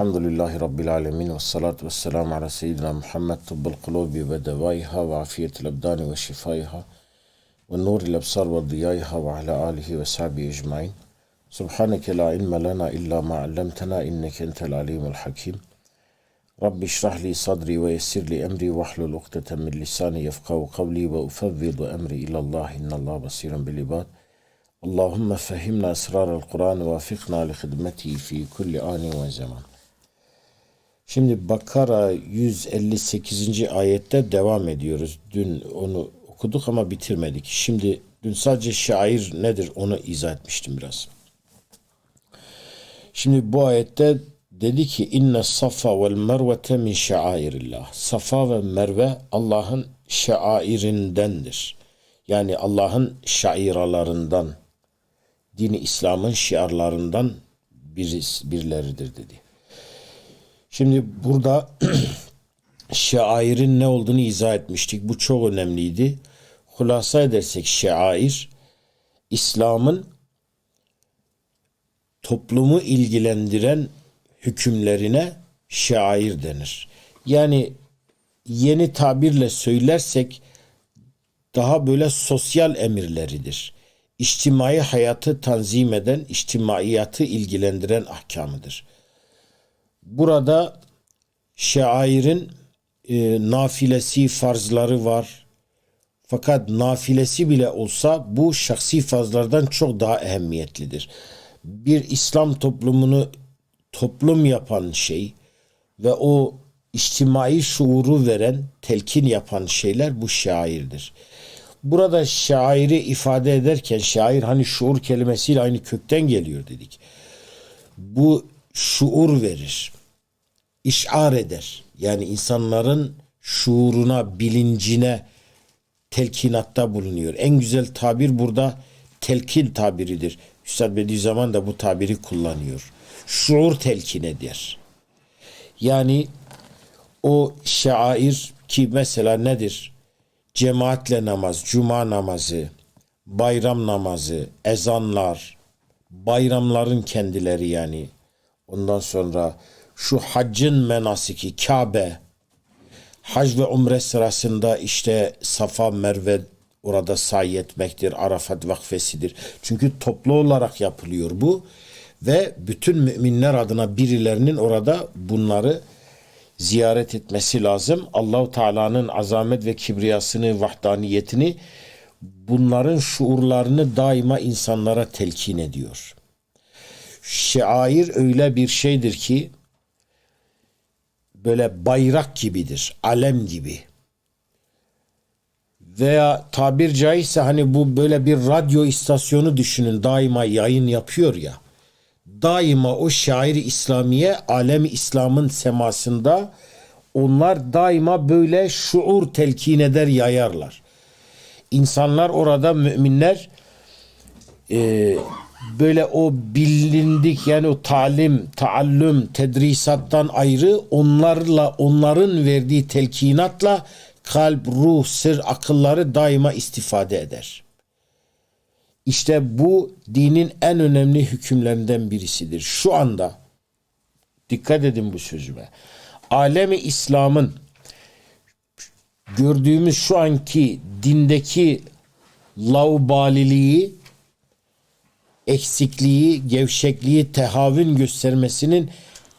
الحمد لله رب العالمين والصلاة والسلام على سيدنا محمد طب القلوب بدوائها وعافية الأبدان وشفائها والنور الأبصار وضيائها وعلى آله وصحبه أجمعين سبحانك لا علم لنا إلا ما علمتنا إنك أنت العليم الحكيم رب اشرح لي صدري ويسر لي أمري واحلل عقدة من لساني يفقه قولي وأفوض أمري إلى الله إن الله بصير بالعباد اللهم فهمنا أسرار القرآن وافقنا لخدمته في كل آن وزمان Şimdi Bakara 158. ayette devam ediyoruz. Dün onu okuduk ama bitirmedik. Şimdi dün sadece şair nedir onu izah etmiştim biraz. Şimdi bu ayette dedi ki inne safa vel mervete min şairillah. Safa ve merve Allah'ın şairindendir. Yani Allah'ın şairalarından, dini İslam'ın şiarlarından birisi, birleridir dedi. Şimdi burada şairin ne olduğunu izah etmiştik. Bu çok önemliydi. Hulasa edersek şair İslam'ın toplumu ilgilendiren hükümlerine şair denir. Yani yeni tabirle söylersek daha böyle sosyal emirleridir. İçtimai hayatı tanzim eden, içtimaiyatı ilgilendiren ahkamıdır. Burada şairin e, nafilesi, farzları var. Fakat nafilesi bile olsa bu şahsi farzlardan çok daha ehemmiyetlidir. Bir İslam toplumunu toplum yapan şey ve o içtimai şuuru veren, telkin yapan şeyler bu şairdir. Burada şairi ifade ederken şair hani şuur kelimesiyle aynı kökten geliyor dedik. Bu şuur verir işar eder. Yani insanların şuuruna, bilincine telkinatta bulunuyor. En güzel tabir burada telkin tabiridir. Üstad Bediüzzaman da bu tabiri kullanıyor. Şuur telkin eder. Yani o şair ki mesela nedir? Cemaatle namaz, cuma namazı, bayram namazı, ezanlar, bayramların kendileri yani. Ondan sonra şu haccın menasiki Kabe hac ve umre sırasında işte Safa Merve orada sahi etmektir. Arafat vakfesidir. Çünkü toplu olarak yapılıyor bu ve bütün müminler adına birilerinin orada bunları ziyaret etmesi lazım. Allahu Teala'nın azamet ve kibriyasını, vahdaniyetini bunların şuurlarını daima insanlara telkin ediyor. Şair öyle bir şeydir ki böyle bayrak gibidir, alem gibi. Veya tabir caizse hani bu böyle bir radyo istasyonu düşünün daima yayın yapıyor ya. Daima o şairi İslamiye alemi İslam'ın semasında onlar daima böyle şuur telkin eder yayarlar. İnsanlar orada müminler e, böyle o bilindik yani o talim, taallüm, tedrisattan ayrı onlarla onların verdiği telkinatla kalp, ruh, sır, akılları daima istifade eder. İşte bu dinin en önemli hükümlerinden birisidir. Şu anda dikkat edin bu sözüme. Alemi İslam'ın gördüğümüz şu anki dindeki laubaliliği eksikliği, gevşekliği, tehavün göstermesinin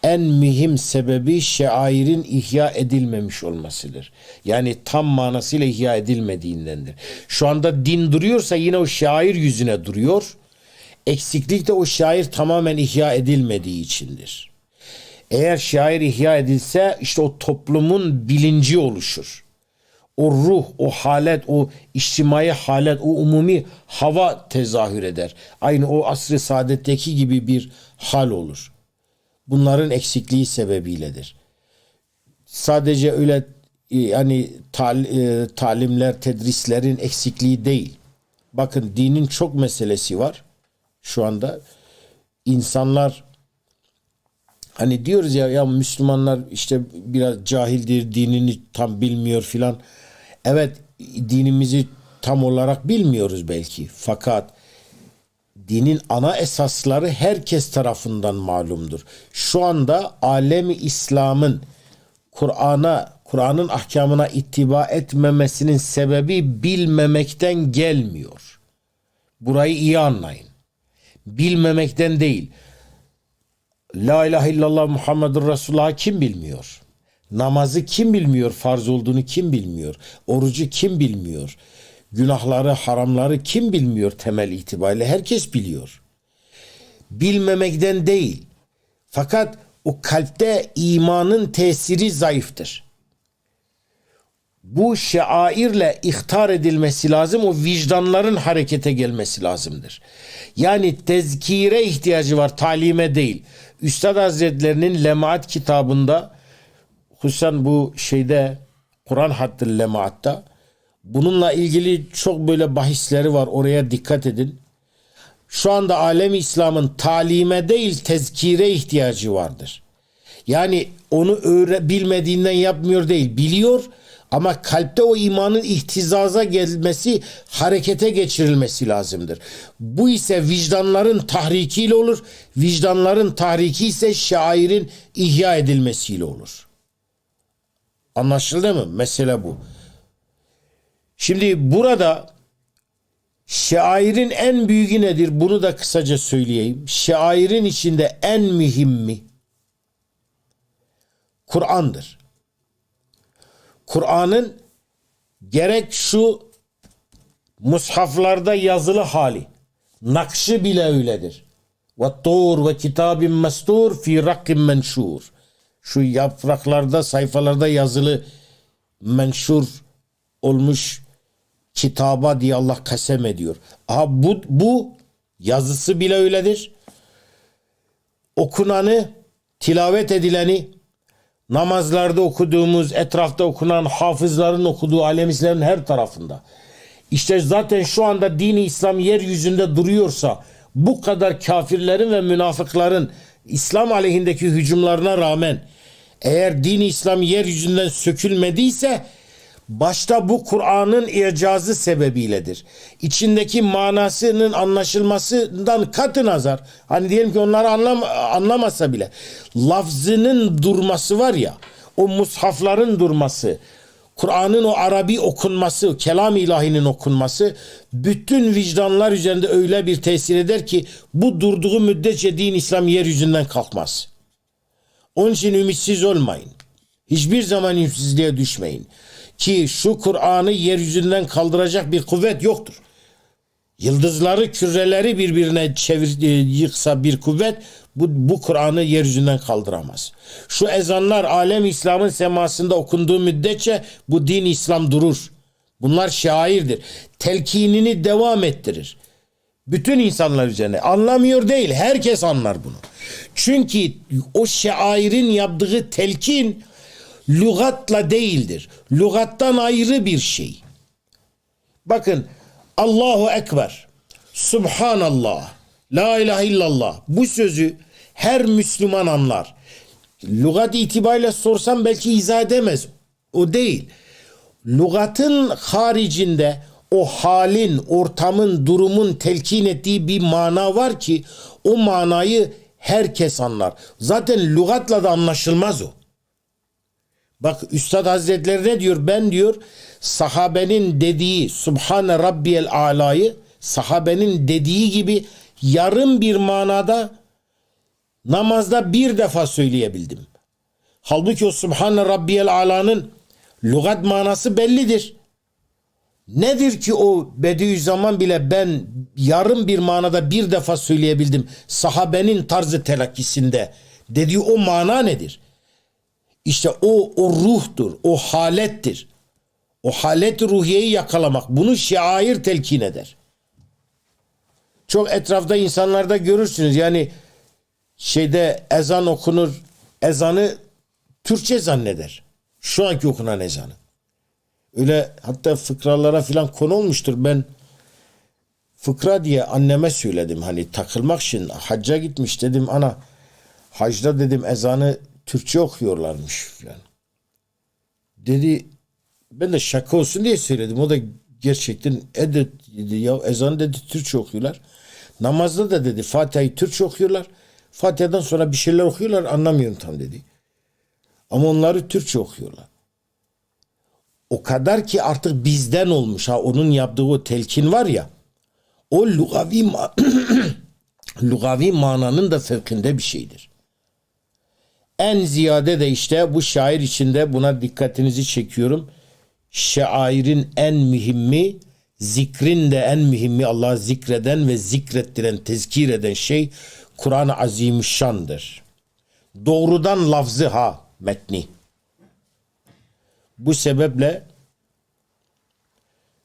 en mühim sebebi şairin ihya edilmemiş olmasıdır. Yani tam manasıyla ihya edilmediğindendir. Şu anda din duruyorsa yine o şair yüzüne duruyor. Eksiklik de o şair tamamen ihya edilmediği içindir. Eğer şair ihya edilse işte o toplumun bilinci oluşur o ruh, o halet, o içtimai halet, o umumi hava tezahür eder. Aynı o asr-ı saadetteki gibi bir hal olur. Bunların eksikliği sebebiyledir. Sadece öyle e, yani tal, e, talimler, tedrislerin eksikliği değil. Bakın dinin çok meselesi var şu anda. İnsanlar hani diyoruz ya ya Müslümanlar işte biraz cahildir, dinini tam bilmiyor filan. Evet dinimizi tam olarak bilmiyoruz belki fakat dinin ana esasları herkes tarafından malumdur. Şu anda alemi İslam'ın Kur'an'a, Kur'an'ın ahkamına ittiba etmemesinin sebebi bilmemekten gelmiyor. Burayı iyi anlayın. Bilmemekten değil. La ilahe illallah Muhammedur Resulullah kim bilmiyor? Namazı kim bilmiyor? Farz olduğunu kim bilmiyor? Orucu kim bilmiyor? Günahları, haramları kim bilmiyor temel itibariyle? Herkes biliyor. Bilmemekten değil. Fakat o kalpte imanın tesiri zayıftır. Bu şairle ihtar edilmesi lazım. O vicdanların harekete gelmesi lazımdır. Yani tezkire ihtiyacı var, talime değil. Üstad Hazretlerinin Lemaat kitabında hususen bu şeyde Kur'an hattı Lemaat'ta bununla ilgili çok böyle bahisleri var. Oraya dikkat edin. Şu anda alem İslam'ın talime değil tezkire ihtiyacı vardır. Yani onu öğre, bilmediğinden yapmıyor değil. Biliyor ama kalpte o imanın ihtizaza gelmesi, harekete geçirilmesi lazımdır. Bu ise vicdanların tahrikiyle olur. Vicdanların tahriki ise şairin ihya edilmesiyle olur. Anlaşıldı mı? Mesele bu. Şimdi burada şairin en büyüğü nedir? Bunu da kısaca söyleyeyim. Şairin içinde en mühimmi Kur'an'dır. Kur'an'ın gerek şu mushaflarda yazılı hali, nakşı bile öyledir. Ve tur ve kitabin mestur fi rakkim menşur. Şu yapraklarda, sayfalarda yazılı menşur olmuş kitaba diye Allah kasem ediyor. Aha bu, bu yazısı bile öyledir. Okunanı, tilavet edileni, namazlarda okuduğumuz, etrafta okunan hafızların okuduğu alemislerin her tarafında. İşte zaten şu anda dini İslam yeryüzünde duruyorsa bu kadar kafirlerin ve münafıkların İslam aleyhindeki hücumlarına rağmen eğer dini İslam yeryüzünden sökülmediyse başta bu Kur'an'ın icazı sebebiyledir. İçindeki manasının anlaşılmasından katı nazar. Hani diyelim ki onları anlam anlamasa bile lafzının durması var ya o mushafların durması Kur'an'ın o Arabi okunması, kelam ilahinin okunması bütün vicdanlar üzerinde öyle bir tesir eder ki bu durduğu müddetçe din İslam yeryüzünden kalkmaz. Onun için ümitsiz olmayın. Hiçbir zaman ümitsizliğe düşmeyin. Ki şu Kur'an'ı yeryüzünden kaldıracak bir kuvvet yoktur. Yıldızları, küreleri birbirine çevir, e, yıksa bir kuvvet bu, bu Kur'an'ı yeryüzünden kaldıramaz. Şu ezanlar alem İslam'ın semasında okunduğu müddetçe bu din İslam durur. Bunlar şairdir. Telkinini devam ettirir. Bütün insanlar üzerine. Anlamıyor değil. Herkes anlar bunu. Çünkü o şairin yaptığı telkin lügatla değildir. Lügattan ayrı bir şey. Bakın Allahu Ekber, Subhanallah, La ilahe illallah bu sözü her Müslüman anlar. Lügat itibariyle sorsam belki izah edemez. O değil. Lügatın haricinde o halin, ortamın, durumun telkin ettiği bir mana var ki o manayı herkes anlar. Zaten lügatla da anlaşılmaz o. Bak Üstad Hazretleri ne diyor? Ben diyor sahabenin dediği Subhane Rabbiyel Ala'yı sahabenin dediği gibi yarım bir manada namazda bir defa söyleyebildim. Halbuki o Subhane Rabbiyel Ala'nın lügat manası bellidir. Nedir ki o Bediüzzaman bile ben yarım bir manada bir defa söyleyebildim. Sahabenin tarzı telakkisinde dediği o mana nedir? İşte o, o ruhtur, o halettir. O halet ruhiyeyi yakalamak. Bunu şair telkin eder. Çok etrafta insanlarda görürsünüz. Yani şeyde ezan okunur. Ezanı Türkçe zanneder. Şu anki okunan ezanı. Öyle hatta fıkralara filan konu olmuştur. Ben fıkra diye anneme söyledim. Hani takılmak için hacca gitmiş dedim ana hacda dedim ezanı Türkçe okuyorlarmış filan. Dedi ben de şaka olsun diye söyledim. O da gerçekten edet dedi ya ezan dedi Türkçe okuyorlar. Namazda da dedi Fatiha'yı Türkçe okuyorlar. Fatiha'dan sonra bir şeyler okuyorlar anlamıyorum tam dedi. Ama onları Türkçe okuyorlar. O kadar ki artık bizden olmuş ha onun yaptığı o telkin var ya. O lugavi ma lugavi mananın da fevkinde bir şeydir. En ziyade de işte bu şair içinde buna dikkatinizi çekiyorum. Şairin en mühimmi, zikrin de en mühimmi Allah'ı zikreden ve zikrettiren, tezkir eden şey Kur'an-ı Azimüşşan'dır. Doğrudan lafzı ha metni. Bu sebeple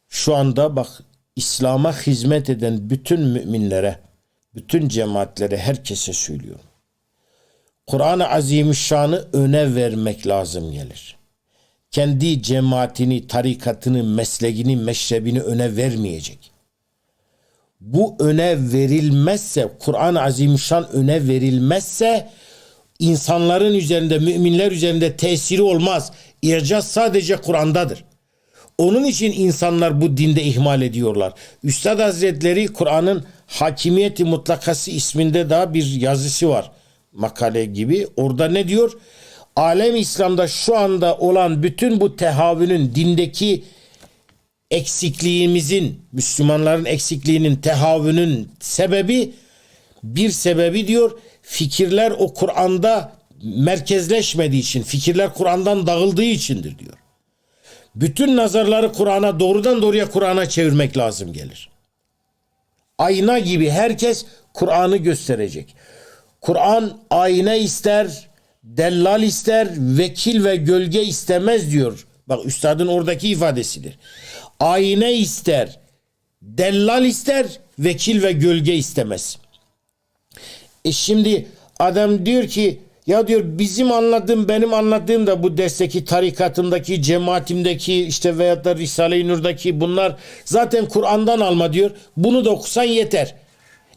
şu anda bak İslam'a hizmet eden bütün müminlere, bütün cemaatlere, herkese söylüyorum. Kur'an-ı Azimüşşan'ı öne vermek lazım gelir. Kendi cemaatini, tarikatını, mesleğini, meşrebini öne vermeyecek. Bu öne verilmezse, Kur'an-ı Azimüşşan öne verilmezse insanların üzerinde, müminler üzerinde tesiri olmaz. İcaz sadece Kur'an'dadır. Onun için insanlar bu dinde ihmal ediyorlar. Üstad Hazretleri Kur'an'ın Hakimiyeti Mutlakası isminde daha bir yazısı var. Makale gibi. Orada ne diyor? Alem İslam'da şu anda olan bütün bu tehavünün dindeki eksikliğimizin, Müslümanların eksikliğinin, tehavünün sebebi bir sebebi diyor fikirler o Kur'an'da merkezleşmediği için, fikirler Kur'an'dan dağıldığı içindir diyor. Bütün nazarları Kur'an'a doğrudan doğruya Kur'an'a çevirmek lazım gelir. Ayna gibi herkes Kur'an'ı gösterecek. Kur'an ayna ister, dellal ister, vekil ve gölge istemez diyor. Bak üstadın oradaki ifadesidir. Ayna ister, dellal ister, vekil ve gölge istemez. E şimdi adam diyor ki ya diyor bizim anladığım benim anladığım da bu desteki tarikatımdaki cemaatimdeki işte veyahut da Risale-i Nur'daki bunlar zaten Kur'an'dan alma diyor. Bunu da okusan yeter.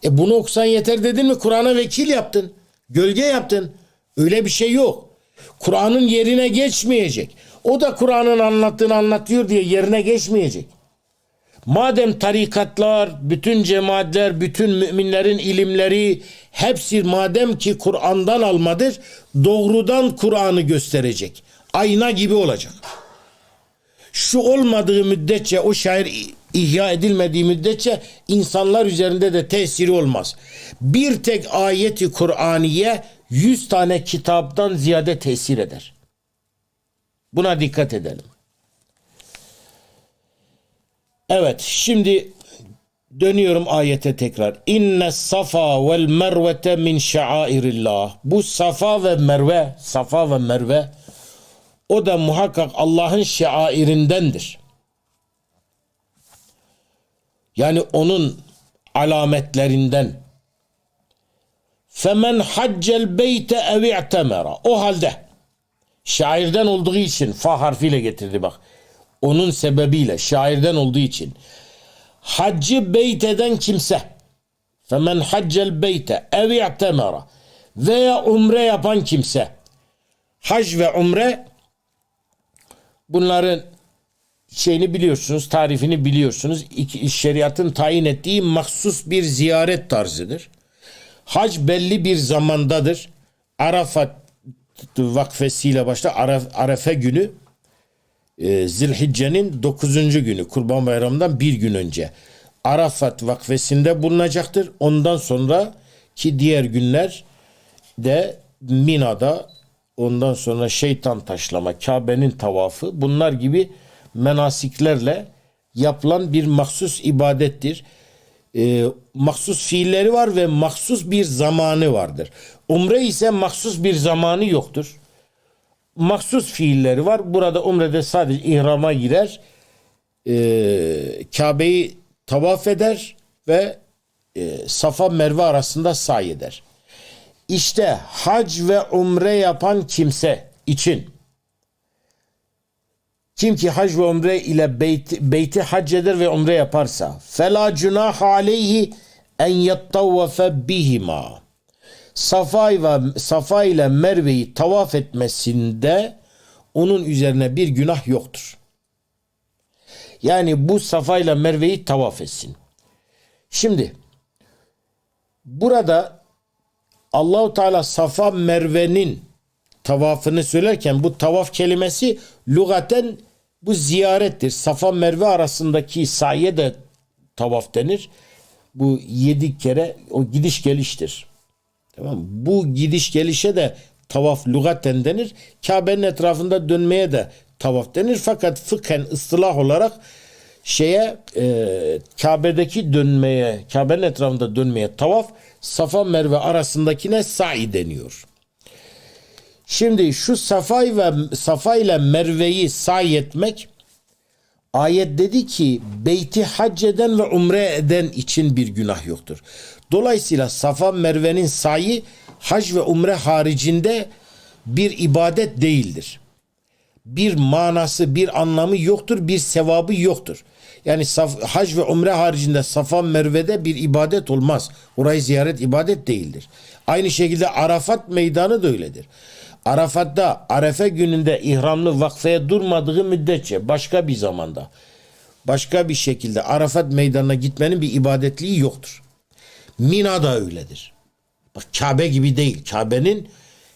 E bunu okusan yeter dedin mi Kur'an'a vekil yaptın. Gölge yaptın. Öyle bir şey yok. Kur'an'ın yerine geçmeyecek. O da Kur'an'ın anlattığını anlatıyor diye yerine geçmeyecek. Madem tarikatlar, bütün cemaatler, bütün müminlerin ilimleri hepsi madem ki Kur'an'dan almadır, doğrudan Kur'an'ı gösterecek. Ayna gibi olacak. Şu olmadığı müddetçe o şair ihya edilmediği müddetçe insanlar üzerinde de tesiri olmaz. Bir tek ayeti Kur'aniye yüz tane kitaptan ziyade tesir eder. Buna dikkat edelim. Evet şimdi dönüyorum ayete tekrar. İnne safa vel mervete min şairillah. Bu safa ve merve, safa ve merve o da muhakkak Allah'ın şairindendir. Yani onun alametlerinden. Femen haccel beyte ev i'temera. O halde şairden olduğu için fa harfiyle getirdi bak. Onun sebebiyle şairden olduğu için haccı beyt eden kimse femen haccel beyte ev i'temera veya umre yapan kimse hac ve umre bunların şeyini biliyorsunuz, tarifini biliyorsunuz. Şeriatın tayin ettiği mahsus bir ziyaret tarzıdır. Hac belli bir zamandadır. Arafat vakfesiyle başta Araf, Arefe günü e, Zilhicce'nin 9. günü Kurban Bayramı'ndan bir gün önce Arafat vakfesinde bulunacaktır. Ondan sonra ki diğer günler de Mina'da ondan sonra şeytan taşlama, Kabe'nin tavafı bunlar gibi menasiklerle yapılan bir mahsus ibadettir. E, mahsus fiilleri var ve mahsus bir zamanı vardır. Umre ise mahsus bir zamanı yoktur. Mahsus fiilleri var. Burada umrede sadece ihrama girer. E, Kabe'yi tavaf eder ve e, Safa Merve arasında say eder. İşte hac ve umre yapan kimse için kim ki hac ve umre ile beyti, beyti hac eder ve umre yaparsa fela cunah aleyhi en yettavvefe bihima Safa ve Safa ile Merve'yi tavaf etmesinde onun üzerine bir günah yoktur. Yani bu Safa ile Merve'yi tavaf etsin. Şimdi burada Allahu Teala Safa Merve'nin tavafını söylerken bu tavaf kelimesi lügaten bu ziyarettir. Safa Merve arasındaki sayye de tavaf denir. Bu yedi kere o gidiş geliştir. Tamam? Bu gidiş gelişe de tavaf lügaten denir. Kabe'nin etrafında dönmeye de tavaf denir. Fakat fıkhen ıstılah olarak şeye e, Kabe'deki dönmeye, Kabe'nin etrafında dönmeye tavaf, Safa Merve arasındakine sa'i deniyor. Şimdi şu Safa ve Safa ile Merve'yi sa'i etmek ayet dedi ki beyti hac eden ve umre eden için bir günah yoktur. Dolayısıyla Safa Merve'nin sa'i hac ve umre haricinde bir ibadet değildir. Bir manası, bir anlamı yoktur, bir sevabı yoktur. Yani saf, hac ve umre haricinde Safa Merve'de bir ibadet olmaz. Orayı ziyaret ibadet değildir. Aynı şekilde Arafat meydanı da öyledir. Arafat'ta Arefe gününde ihramlı vakfeye durmadığı müddetçe başka bir zamanda başka bir şekilde Arafat meydanına gitmenin bir ibadetliği yoktur. Mina da öyledir. Bak Kabe gibi değil. Kabe'nin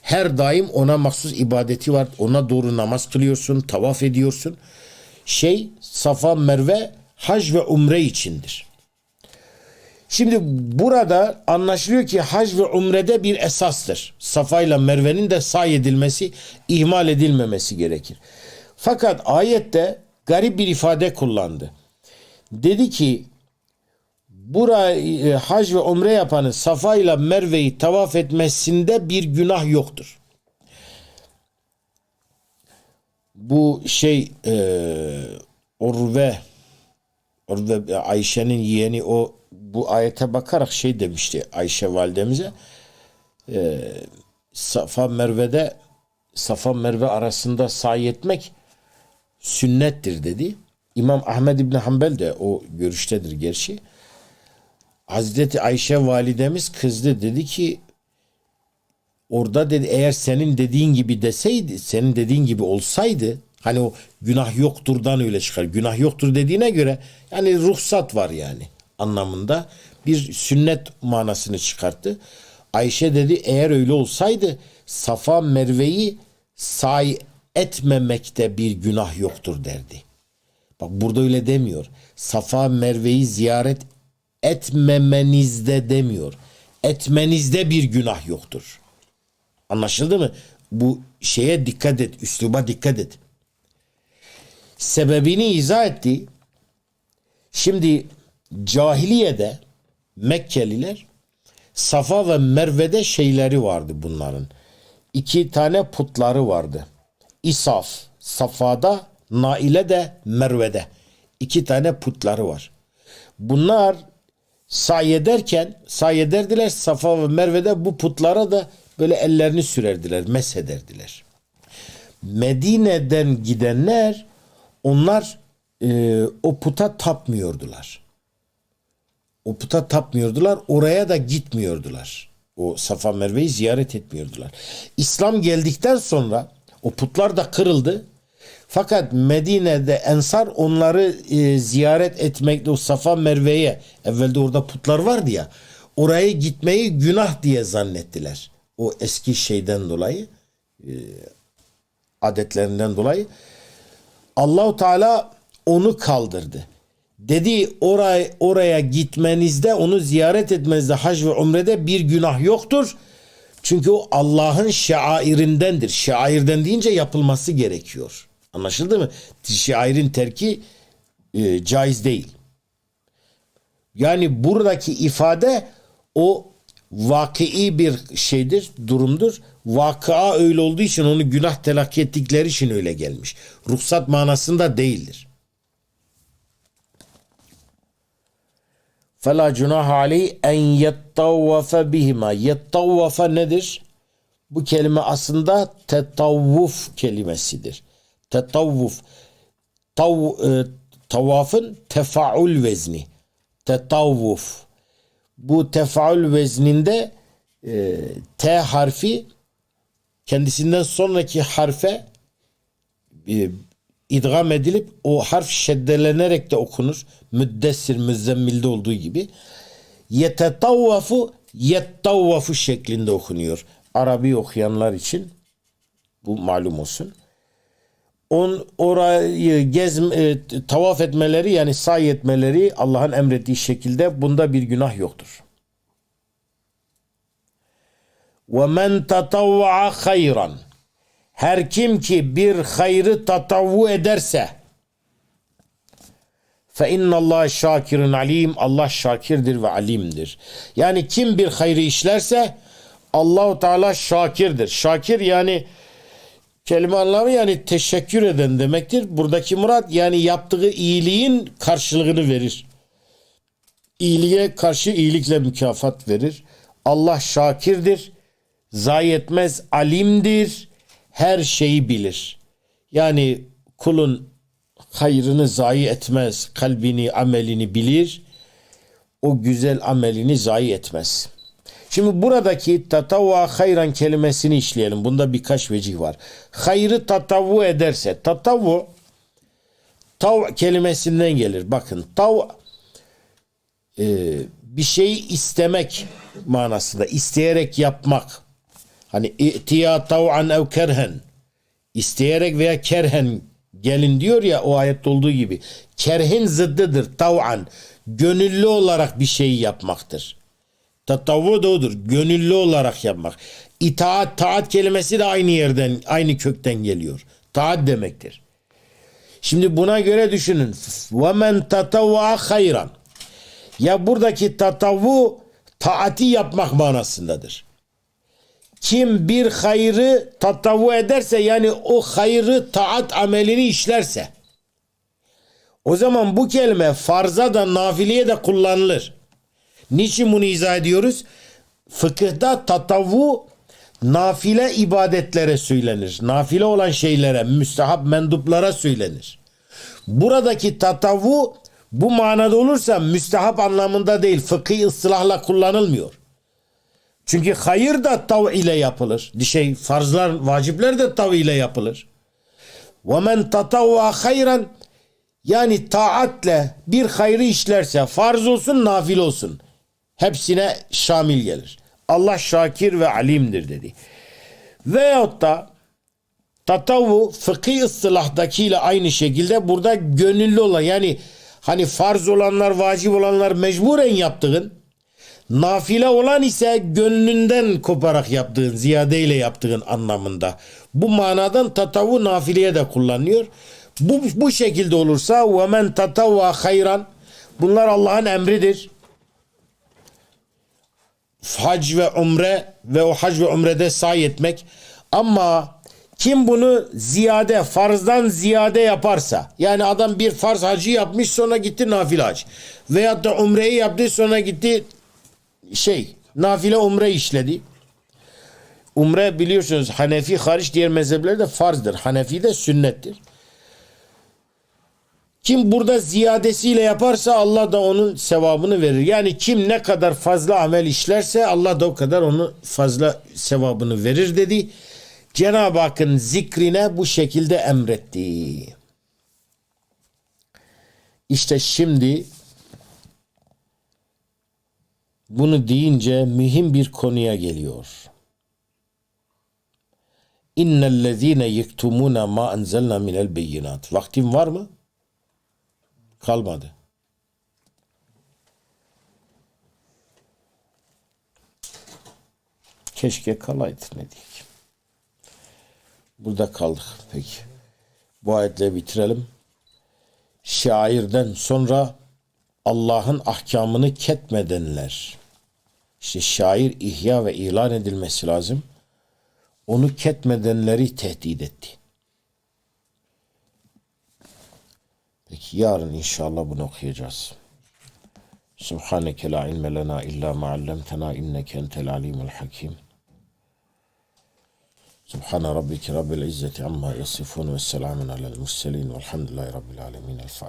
her daim ona mahsus ibadeti var. Ona doğru namaz kılıyorsun, tavaf ediyorsun. Şey Safa, Merve, hac ve umre içindir. Şimdi burada anlaşılıyor ki hac ve umrede bir esastır. Safa ile Merve'nin de say edilmesi, ihmal edilmemesi gerekir. Fakat ayette garip bir ifade kullandı. Dedi ki burayı e, hac ve umre yapanın Safa ile Merve'yi tavaf etmesinde bir günah yoktur. Bu şey e, Urve Urve Ayşe'nin yeğeni o bu ayete bakarak şey demişti Ayşe validemize e, Safa Merve'de Safa Merve arasında sahi etmek sünnettir dedi. İmam Ahmed İbni Hanbel de o görüştedir gerçi. Hazreti Ayşe validemiz kızdı dedi ki orada dedi eğer senin dediğin gibi deseydi senin dediğin gibi olsaydı hani o günah yokturdan öyle çıkar. Günah yoktur dediğine göre yani ruhsat var yani anlamında bir sünnet manasını çıkarttı. Ayşe dedi eğer öyle olsaydı Safa Merve'yi say etmemekte bir günah yoktur derdi. Bak burada öyle demiyor. Safa Merve'yi ziyaret etmemenizde demiyor. Etmenizde bir günah yoktur. Anlaşıldı mı? Bu şeye dikkat et, üsluba dikkat et. Sebebini izah etti. Şimdi cahiliyede Mekkeliler Safa ve Merve'de şeyleri vardı bunların. İki tane putları vardı. İsaf, Safa'da, Naile de Merve'de. İki tane putları var. Bunlar say ederken say ederdiler Safa ve Merve'de bu putlara da böyle ellerini sürerdiler, mesederdiler. Medine'den gidenler onlar e, o puta tapmıyordular. O puta tapmıyordular. Oraya da gitmiyordular. O Safa Merve'yi ziyaret etmiyordular. İslam geldikten sonra o putlar da kırıldı. Fakat Medine'de Ensar onları e, ziyaret etmekte o Safa Merve'ye evvelde orada putlar vardı ya oraya gitmeyi günah diye zannettiler. O eski şeyden dolayı e, adetlerinden dolayı Allahu Teala onu kaldırdı. Dedi oraya oraya gitmenizde onu ziyaret etmenizde hac ve umrede bir günah yoktur. Çünkü o Allah'ın şairindendir. Şairden deyince yapılması gerekiyor. Anlaşıldı mı? Şairin terki e, caiz değil. Yani buradaki ifade o vakii bir şeydir, durumdur. Vakıa öyle olduğu için onu günah telakki ettikleri için öyle gelmiş. Ruhsat manasında değildir. فَلَا جُنَاهَ عَلَيْهِ اَنْ يَتَّوَّفَ بِهِمَا Yettavvafa nedir? Bu kelime aslında tetavvuf kelimesidir. Tetavvuf. Tav, e, tavafın tefaül vezni. Tetavvuf. Bu tefaül vezninde e, T harfi kendisinden sonraki harfe e, idgam edilip o harf şeddelenerek de okunur. Müddessir müzzemmilde olduğu gibi. Yetetavvafu yettavvafu şeklinde okunuyor. Arabi okuyanlar için bu malum olsun. On, orayı gez, e, tavaf etmeleri yani say etmeleri Allah'ın emrettiği şekilde bunda bir günah yoktur. Ve men tatavva hayran her kim ki bir hayrı tatavvu ederse fe innallaha şakirun alim Allah şakirdir ve alimdir. Yani kim bir hayrı işlerse Allahu Teala şakirdir. Şakir yani kelime anlamı yani teşekkür eden demektir. Buradaki murat yani yaptığı iyiliğin karşılığını verir. İyiliğe karşı iyilikle mükafat verir. Allah şakirdir. Zayi etmez, alimdir. Her şeyi bilir. Yani kulun hayrını zayi etmez. Kalbini, amelini bilir. O güzel amelini zayi etmez. Şimdi buradaki tatavva hayran kelimesini işleyelim. Bunda birkaç vecih var. Hayrı tatavvu ederse. Tatavvu tav kelimesinden gelir. Bakın tav e, bir şeyi istemek manasında. isteyerek yapmak. Hani itiya tav'an ev kerhen. İsteyerek veya kerhen gelin diyor ya o ayette olduğu gibi. Kerhin zıddıdır tav'an. Gönüllü olarak bir şeyi yapmaktır. Tatavvu da odur. Gönüllü olarak yapmak. İtaat, taat kelimesi de aynı yerden, aynı kökten geliyor. Taat demektir. Şimdi buna göre düşünün. وَمَنْ تَتَوَّا hayran. Ya buradaki tatavvu taati yapmak manasındadır. Kim bir hayrı tatavvu ederse yani o hayrı taat amelini işlerse o zaman bu kelime farza da nafileye de kullanılır. Niçin bunu izah ediyoruz? Fıkıhta tatavvu nafile ibadetlere söylenir. Nafile olan şeylere, müstehap menduplara söylenir. Buradaki tatavvu bu manada olursa müstehap anlamında değil, fıkhi ıslahla kullanılmıyor. Çünkü hayır da tav ile yapılır. Şey, farzlar, vacipler de tav ile yapılır. وَمَنْ تَتَوَّا hayran yani taatle bir hayrı işlerse farz olsun nafil olsun. Hepsine şamil gelir. Allah şakir ve alimdir dedi. Veyahut da tatavvu fıkhi ıstılahdakiyle aynı şekilde burada gönüllü olan yani hani farz olanlar vacip olanlar mecburen yaptığın Nafile olan ise gönlünden koparak yaptığın, ziyadeyle yaptığın anlamında. Bu manadan tatavu nafileye de kullanıyor. Bu, bu şekilde olursa ve men hayran bunlar Allah'ın emridir. Hac ve umre ve o hac ve umrede sahi etmek. Ama kim bunu ziyade farzdan ziyade yaparsa yani adam bir farz hacı yapmış sonra gitti nafile hac veyahut da umreyi yaptı sonra gitti şey nafile umre işledi. Umre biliyorsunuz Hanefi hariç diğer mezheplerde farzdır. Hanefi de sünnettir. Kim burada ziyadesiyle yaparsa Allah da onun sevabını verir. Yani kim ne kadar fazla amel işlerse Allah da o kadar onu fazla sevabını verir dedi. Cenab-ı Hakk'ın zikrine bu şekilde emretti. İşte şimdi bunu deyince mühim bir konuya geliyor. İnnellezîne yektumûne mâ enzelnâ minel beyinat. Vaktim var mı? Kalmadı. Keşke kalaydı ne diyeyim. Burada kaldık peki. Bu ayetle bitirelim. Şairden sonra Allah'ın ahkamını ketmedenler. İşte şair ihya ve ilan edilmesi lazım. Onu ketmedenleri tehdit etti. Peki yarın inşallah bunu okuyacağız. Subhaneke la ilme lena illa ma allamtena inneke entel alimul hakim. Subhane rabbike rabbil izzeti amma yasifun ve selamun alel murselin velhamdülillahi rabbil alemin. El